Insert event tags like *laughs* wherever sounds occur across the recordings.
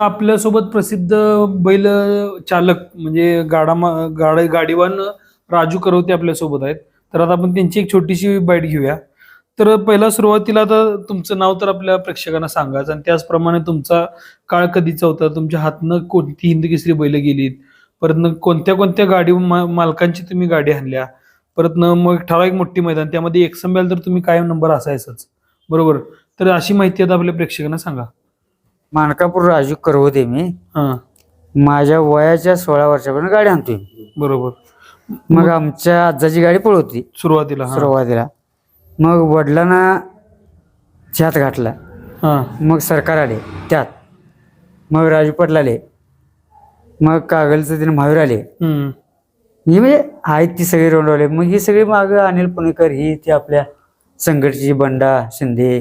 आपल्यासोबत प्रसिद्ध बैल चालक म्हणजे गाडा मा- गाडी गाडीवान राजू करवते आपल्यासोबत आहेत. तर आता आपण त्यांची एक छोटीशी बाईट घेऊया. तर पहिला सुरुवातीला आता तुमचं नाव तर आपल्या प्रेक्षकांना सांगायचं आणि त्याचप्रमाणे तुमचा काळ कधीचा होता? तुमच्या हातनं कोणती हिंद केसरी बैल गेलीत? परत कोणत्या कोणत्या गाडी मा- मालकांची तुम्ही गाडी आणल्या? परत न मग ठराविक मोठी मैदान त्यामध्ये एक संभ्याला तर तुम्ही कायम नंबर असायचाच. बरोबर? तर अशी माहिती आता आपल्या प्रेक्षकांना सांगा. मानकापूर राजू करवते मी. हा. माझ्या वयाच्या सोळा वर्षापर्यंत गाडी आणतोय बरोबर. मग आमच्या आजाची गाडी पळवती सुरुवातीला हा. सुरुवातीला. मग वडिलांना त्यात घातला. हा. मग सरकार आले त्यात. मग राजू पाटील आले मग कागलचं दिन महावीर आले. हम्म. ही म्हणजे आहेत ती सगळी रोंडवले. मग ही सगळी माग अनिल पुणेकर ही ती आपल्या संघटची बंडा शिंदे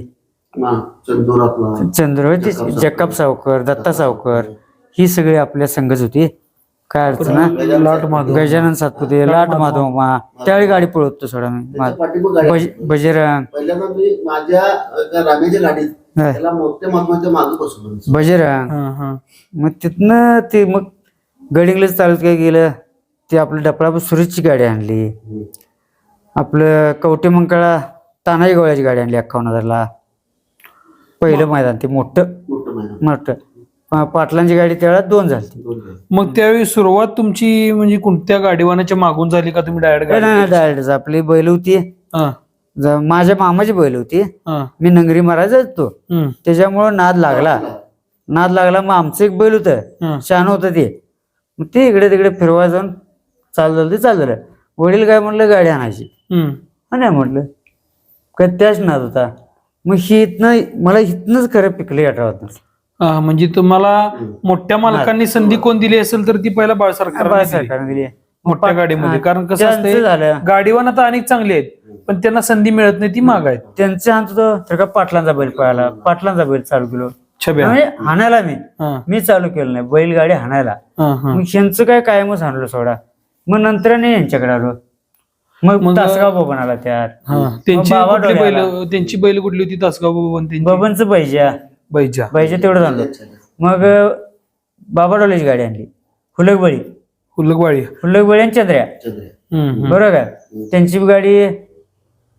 चंदूर आपला. चंद्र ती जक्कप सावकर दत्ता सावकर ही सगळी आपल्या संघच होती. काय अडचण नाही. लाट माधव. गजानन सातपुते लाट माधवमा त्यावेळी गाडी पळवतो सोडा मी. मा- बजरंग. पहिल्यांदा मी माझ्या अ, त्या रामेच्या गाडीत. त्याला मोठ्या महात्माच्या मागे बसवलं बजरंग. हा हा. मग तिथनं ते मग तालुक्यात काय गेलं ते आपलं डपळा सुरेशची गाडी आणली. आपलं कवटे मंकाळा तानाजी गोळ्याची गाडी आणली अख्खावन्न हजारला पहिलं मैदान ते मोठं. मोठं मैदान. मोठं. पा- पाटलांची गाडी त्यावेळेला दोन झाली. दोन. मग त्यावेळी सुरुवात तुमची म्हणजे कोणत्या गाडीवानाच्या मागून झाली का तुम्ही डायरेक्ट गाडी? नाही डायरेक्ट आपली बैल होती. हा. ज- माझ्या मामाची बैल होती. हा. मी नंगरी मारायचा तो हम्म. त्याच्यामुळं नाद लागला. नाद लागला मग आमचं एक बैल होतं. हा. शहाणं होतं ते. मग ते इकडे तिकडे फिरवा जाऊन चालू झालं ते चालू झालं वडील काय म्हणलं गाडी आणायची. हम्म. हा नाही म्हटलं काय त्याच नाद होता? मग ही इथनं मला इथनंच खरं पिकलं आठवत हा, म्हणजे तुम्हाला मोठ्या मालकांनी संधी कोण दिली असेल तर ती पहिला बाळ सरकार सरकारने दिली मोठ्या गाडीमध्ये. कारण कसं त्यांचं असतं झालं. गाडीवान आता अनेक चांगली आहेत पण त्यांना संधी मिळत नाही ती माग आहेत त्यांचं हात होतं तर का पाटलांचा बैल पळाला? पाटलांचा बैल चालू केलो. छब्या. म्हणजे हाणायला मी. हा. मी चालू केलं नाही. बैलगाडी हाणायला. हा हा. मग यांचं काय कायमच आणलं सोडा. मग नंतर नाही यांच्याकडे आलो. मग मग- तासगाव बबन आला त्यात. हा. त्यांची बाबा कुठली डोळे बैल त्यांची बैल कुठली होती तासगाव बाबा त्यांची? बबनचं पाहिजे बैजा. पाहिजे तेवढं झालं. मग अं, बाबा डोलेची गाडी आणली. हुलकबळी उल्लगवाडी हुलकबळी आणि चंद्र्या. चंद्रे. हम्म हम्म. बरोबर का? त्यांची गाडी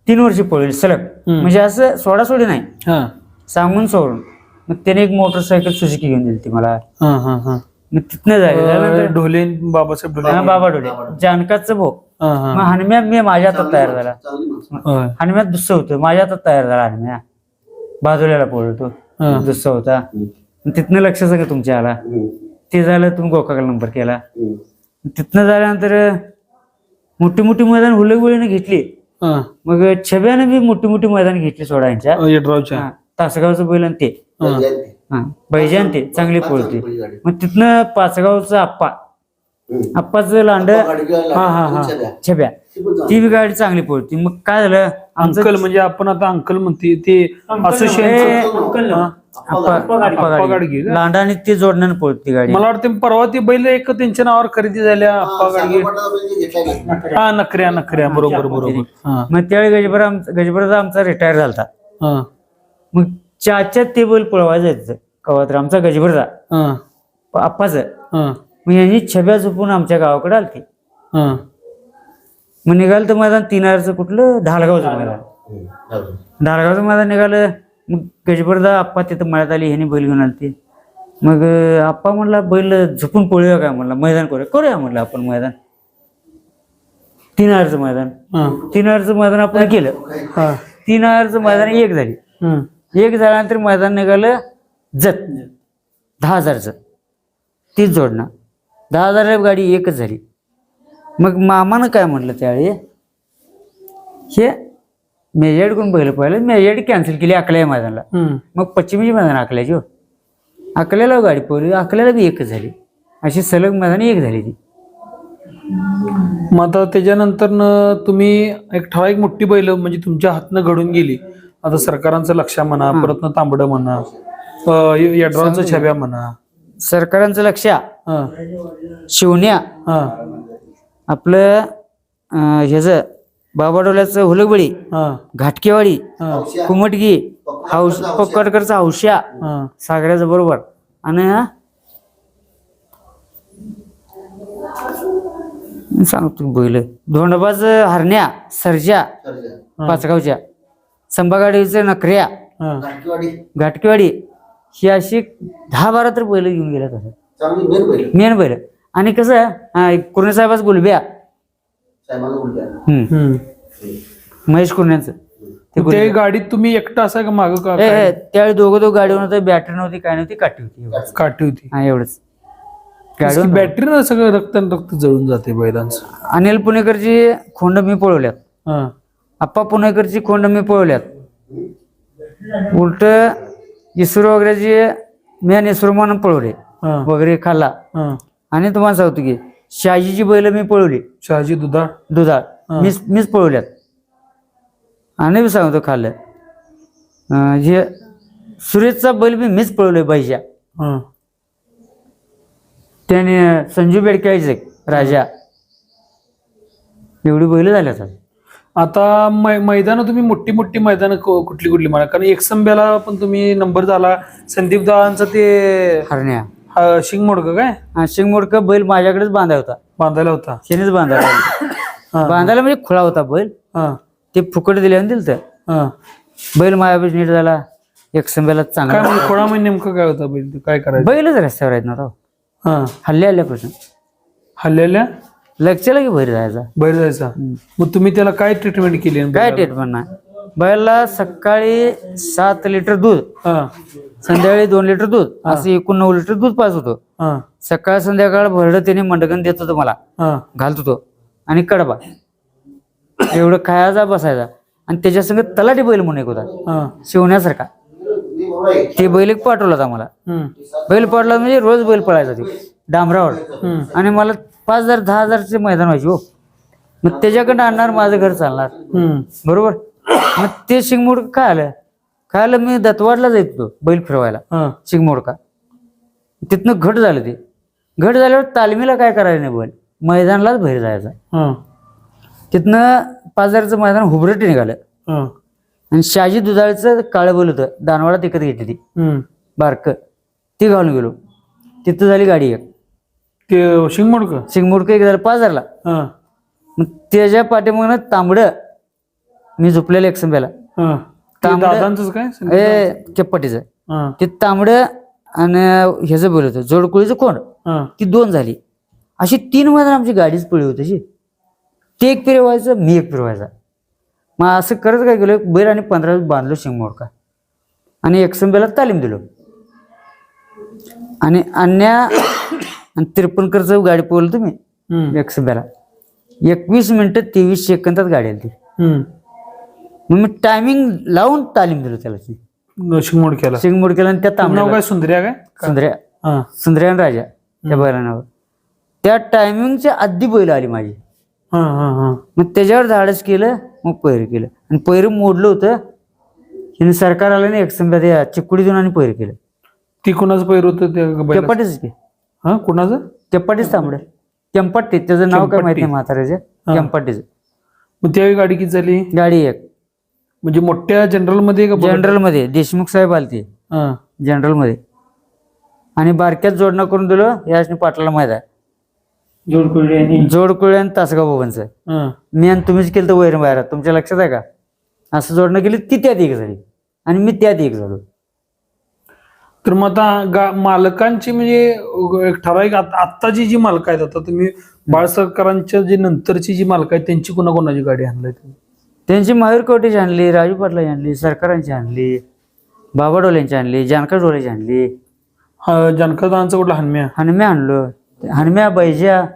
तीन वर्षी पळली सलग. हम्म. म्हणजे असं सोडा सोडी नाही. हा. सांगून सोडून. मग त्याने एक मोटरसायकल सुझुकी घेऊन दिली ती मला. हा हा हा. मग तिथनं झाली ढोले बाबासाहेब ढोले. हा, बाबा डोले जानकाचं भो हा मग हनुम्या मी माझ्या हातात तयार झाला. हनुम्यात दुस्स होतं. माझ्या हातात तयार झाला हनुम्या. बाजूला पळतो. हा. दुस्स होता. तिथनं लक्ष सगळं तुमच्या आला. ते झालं तुम्ही गोकाकला नंबर केला. तिथनं झाल्यानंतर मोठी मोठी मैदान हुलगबळीने घेतली. हा. मग छब्यानं बी मोठी मोठी मैदान घेतली सोडा यांच्या. यड्रावच्या. हा, तासगावचं बैल आणि ते. हा. जयंती. हा बैजान ते चांगली पळते. मग तिथनं पाचगावचं आप्पा. आप्पाचं लांड हा, हा, हा. छब्या. छब्या ती बी गाडी चांगली पळते मग काय झालं? आमचं अंकल म्हणजे आपण आता अंकल म्हणते ते असोसिएशन हा. गाडगे का? लांडाने ते जोडण्यानं पळते गाडी. मला वाटतं परवा ती बैल एक त्यांच्या नावावर खरेदी झाल्या अप्पा हा, गाडगे म्हणजे. हा नखऱ्या नखऱ्या. बरोबर बरोबर. हा. मग त्यावेळी गजबर आमचा गजबराचा आमचा रिटायर झाला हा. मग चाच्या ते बैल पळवायचं जायचं कवा तर आमचा गजबरचा. हा. आप्पाचं. हा. मग यांनी छब्या झोपून आमच्या गावाकडे आलते. हा. मग निघालं तर मैदान तीन हजारचं कुठलं? ढालगावचं मैदान. धारगावचं मैदान निघालं मग गजबरदा आप्पा तिथं मळ्यात आली ह्याने बैल घेऊन आलते. मग आप्पा म्हणला बैल झोपून पळूया काय म्हणला मैदान करूया. करूया म्हणलं आपण मैदान. तीन हजारचं मैदान. हा. तीन हजारचं मैदान आपण केलं. हा. तीन हजारचं मैदान एक झाली. हम्म. एक झाल्यानंतर मैदान निघालं जत. दहा हजारचं. तीच जोडणं. दहा हजार गाडी एकच झाली. मग मामानं काय म्हटलं त्यावेळी? हे मेजॅडकडून पहिलं पाहिलं मेजॅड कॅन्सल केली अकल्या मैदानाला. मग पश्चिमेची मैदान अकल्याची हो. अकल्याला गाडी पळली अकल्याला बी एकच झाली. अशी सलग मैदान एक झाली ती. मग आता त्याच्यानंतर तुम्ही एक ठराविक मोठी बैल म्हणजे तुमच्या हातनं घडून गेली. आता सरकारांचं लक्ष म्हणा परत तांबडं म्हणा अं, यड्रावचं छब्या म्हणा. सरकारांचं लक्ष शिवण्या आपलं ह्याच बाबाडोल्याचं हुलगबळी घाटकेवाडी कुमटगी हौश पकडकरचा हौश्या सागऱ्याच बरोबर. आणि सांगतो बैल. धोंडबाज हरण्या सरज्या पाचगावच्या. संभागाडीचं नकऱ्या. घाटकेवाडी. ही अशी दहा बारा तर बैल घेऊन गेल्या तसं मेन बैल आणि कसं आहे कुर्णे साहेबाच गुलब्या. महेश कुर्ण्यांचं. ते गाडीत तुम्ही एकटा असा का माग का त्यावेळी दोघं दोघं गाडीवर होतं बॅटरी नव्हती काय नव्हती काठी होती. काठी. होती. हा एवढंच. गाडीवर बॅटरी ना सगळं रक्त रक्त जळून जाते बैलांचं. अनिल पुणेकरची खोंड मी पळवल्यात. हा. आप्पा पुणेकरची खोंड मी पळवल्यात. उलट इस्रो वगैरेची मी आणि इस्रो म्हणून पळवले. वगैरे खाल्ला. आणि तुम्हाला सांगतो की शहाजीची बैल मी पळवली. शहाजी दुधाळ. दुधाळ. मीच मीच पळवल्यात. आणि मी सांगतो खाल्लं. हे सुरेशचा बैल मी मीच पळवलोय बाईच्या हा. त्याने संजू बेडकेचे राजा. एवढी बैल झाल्या आता. आता मैदान तुम्ही मोठी मोठी मैदान कुठली कुठली म्हणा कारण एकसंब्याला पण तुम्ही नंबर झाला. संदीप दादांचा ते हरण्या. शिंग मोडक काय? आणि शिंगमोडक बैल माझ्याकडेच बांधा होता. बांधायला होता? त्यानेच बांधायला हा. बांधायला म्हणजे खुळा होता बैल. हा. ते फुकट दिल्याने दिलं तर हा. बैल मायापाशी नीट झाला. एक संब्याला काय चांगला म्हणजे खोडा म्हणजे नेमकं काय होता बैल? ते काय करायचं? बैलच रस्त्यावर आहेत ना राव. हा. हल्ले आल्यापासून. हल्ल्याल्या? लक्षला की बैल जायचा. बाहेर जायचा. मग तुम्ही त्याला काय ट्रीटमेंट केली काय ट्रीटमेंट नाही. बैलला सकाळी सात लिटर दूध. हा. संध्याकाळी दोन लिटर दूध असं एकूण नऊ लिटर दूध पाच होतो. सकाळ संध्याकाळ भरडं त्याने मंडकन देत होतं मला. घालतो तो आणि कडबा. एवढं खायचा बसायचा. आणि त्याच्या संग तलाठी बैल म्हणून एक होता. शिवण्यासारखा. ते बैल एक पाठवला होता मला. बैल पडला म्हणजे रोज बैल पळायचा ते. डांबरावर. आणि मला पाच हजार दहा हजारचे मैदान व्हायचे हो. मग त्याच्याकडनं आणणार माझं घर चालणार. बरोबर? मग ते शिंगमोड काय आलं? काय आलं मी दत्तवाडला जायचो तो बैल फिरवायला हा. शिंगमोडका. तिथनं घट झालं ते. घट झाल्यावर तालमीला काय करायला नाही बैल? मैदानालाच बाहेर जायचा. हा. तिथनं पाच हजारचं मैदान हुबरटी निघालं. हा. आणि शहाजी दुधाळचं काळं बैल होतं दानवाडा तिकत घेतली ती. हम्म. बारकं. ती घालून गेलो. तिथं झाली गाडी एक. ते शिंग मोडक शिंगमोडकं एक झालं पाच हजारला हा. मग त्याच्या पाठीमागनं तांबडं मी झोपलेलं एक संब्याला हा. ते तांबडं- काय? ए हा. ते तांबडं आणि ह्याचं बैल होतं जोडकुळीचं कोण? हा. ती दोन झाली. अशी तीन मैदान आमची गाडीच पळी होती अशी. ते एक फिरवायचं मी एक फिरवायचा. मग असं करत काय केलं बैल आणि पंधरा दिवस बांधलो शिंगमोडका आणि एकसंब्याला तालीम दिलो. आणि अन्या आणि तिरपणकरचं गाडी पोहल तुम्ही हम्म. एकवीस मिनिटं तेवीस सेकंदात गाडी आली ती. हम्म. मग मी टायमिंग लावून तालीम दिलो त्याला. ती शिंग मोडक्याला शिंगमोड केला आणि त्या नाव तांबड्या काय? सुंदर्या काय? सुंदर्या. हा. सुंदर्या आणि राजा त्या बैलांवर. त्या टायमिंगच्या आधी बैल आली माझी. हा हा हा. मग त्याच्यावर धाडस केलं मग पैर केलं. आणि पैर मोडलं होतं. हिने सरकार आलं नाही एकसंब्या त्या चिकुडी देऊन आणि पैर केलं. ती कोणाचं पैर होतं बैलाचं? केपाटीच की. हा कोणाचं? केपाटीच तांबडं केंपाटी त्याचं नाव काय माहिती नाही म्हाताऱ्याचं? केंपाटीचं मग त्यावेळी गाडी किती झाली? गाडी एक. म्हणजे मोठ्या जनरलमध्ये का? जनरलमध्ये देशमुख साहेब आलते. हा. जनरलमध्ये आणि बारक्यात जोडणं करून दिलं याचने पाटलाला माहीत आहे जोडकुळी आणि जोडकुळे आणि तासगाव बाबांचं हा. मी आणि तुम्हीच केलं तर वैर बाहेर तुमच्या लक्षात आहे का? असं जोडणं केली ती त्यात एक झाली. आणि मी त्यात एक झालो. तर मग आता गा- मालकांची म्हणजे एक ठराविक आत- आत्ताची जी मालक आहेत आता तुम्ही बाळ सरकारांच्या जी नंतरची जी मालक आहेत त्यांची कोणाकोणाची गाडी आणलाय तुम्ही? त्यांची महावीर कोटेची आणली? राजू पाटलाची आणली सरकारांची आणली बाबा डोलेंची आणली जानका डोलेची आणली. हा जानकरदांचा कुठला हनम्या? हनम्या आणलो. हनम्या बैज्या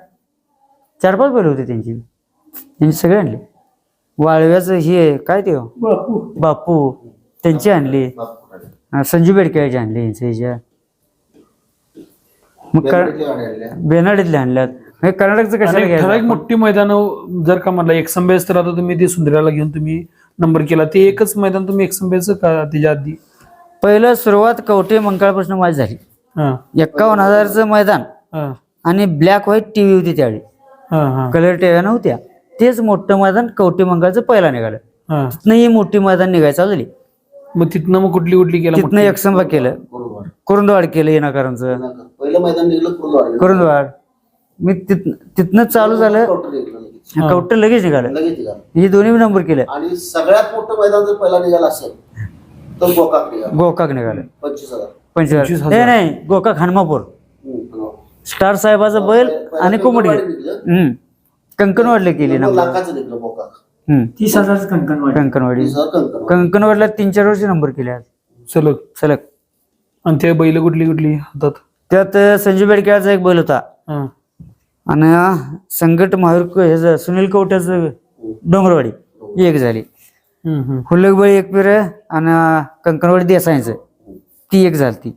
चार पाच बैल होते त्यांची. त्यांची सगळे आणले. वाळव्याचं हे काय ते? हो? बापू. त्यांची आणली. अं, संजू बेडकेची आणली यांच्या ह्याच्या. मग कर- बेंगलोरच्या गाड्या आणल्या. बेनाडीतले आणल्यात. हे कर्नाटकचं कशाला आणि ठराविक? मोठी मैदान जर का म्हणला एक संभ्यास तर आता तुम्ही ते सुंदर्याला घेऊन तुम्ही नंबर केला. ते एकच मैदान तुम्ही एक संभ्याचं का त्याच्या आधी? पहिलं सुरुवात कवटे मंकाळपासून माझी झाली. हा. एक्कावन्न हजारचं मैदान हा. आणि ब्लॅक व्हाईट टीव्ही होती त्यावेळी. हा हा. कलर टीव्ही नव्हत्या. तेच मोठं मैदान कवटे मंगळचं पहिला निघालं. हा. तिथनं ही मोठी मैदान निघायचं झाली. मग तिथनं मग कुठली कुठली केला तिथनं एकसंबा केलं. कुरुंदवाड केलं येणाकारांचं. पहिलं मैदान निघलं कुरुंदवाड कुरुंदवाड. मी तिथ तिथनं चालू झालं. कौटर लगेच. कवटं लगेच निघालं. लगेच निघालं. हे दोन्ही नंबर केले. आणि सगळ्यात मोठं मैदान जर पहिला निघाला असेल तर गोकाक निघाला. गोकाक निघालं. पंचवीस हजार. पंचवीस पंचवीस नाही नाही गोकाक हनुमापूर. हम्म, हो. स्टार साहेबाचा बैल पहिला आणि कोंबडी. कंकणवाडी निघलं. हम्म. कंकणवाडला केली नंबर लाखाचं निघलं गोकाक. हम्म. तीस कंकणवाडी. कंकणवाडी. हजार कंकण कंकणवाडला तीन चार वर्षी नंबर केले आज. सलग. सलग. आणि ते बैल कुठली कुठली हातात? त्यात अं, संजू बेडकेचा एक बैल होता. हा. आणि संकट महावीर ह्याचं सुनील कवट्याचं डोंगरवाडी ही एक झाली. हम्म, हम्म. हुल्लकबळी एक पेर आणि कंकणवाडी देसाईचं ती एक झाली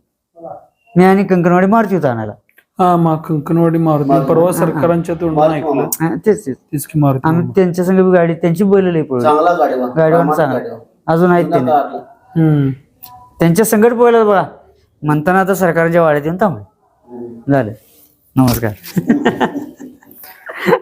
मी आणि कंकणवाडी मारती होता आणायला. हा मा कंकणवाडी मारुती. परवा सरकारांच्या तोंडून ऐकलं. हा, तेच तेच. की मारुती आम्ही त्यांच्या संग गाडी त्यांची बैल लई पळवली. चांगला. अजून आहेत त्यांनी. त्यांच्या संकट पळलं बघा. म्हणताना आता सरकारच्या वाड्यात येऊन थांबले. झालं. नमस्कार *laughs*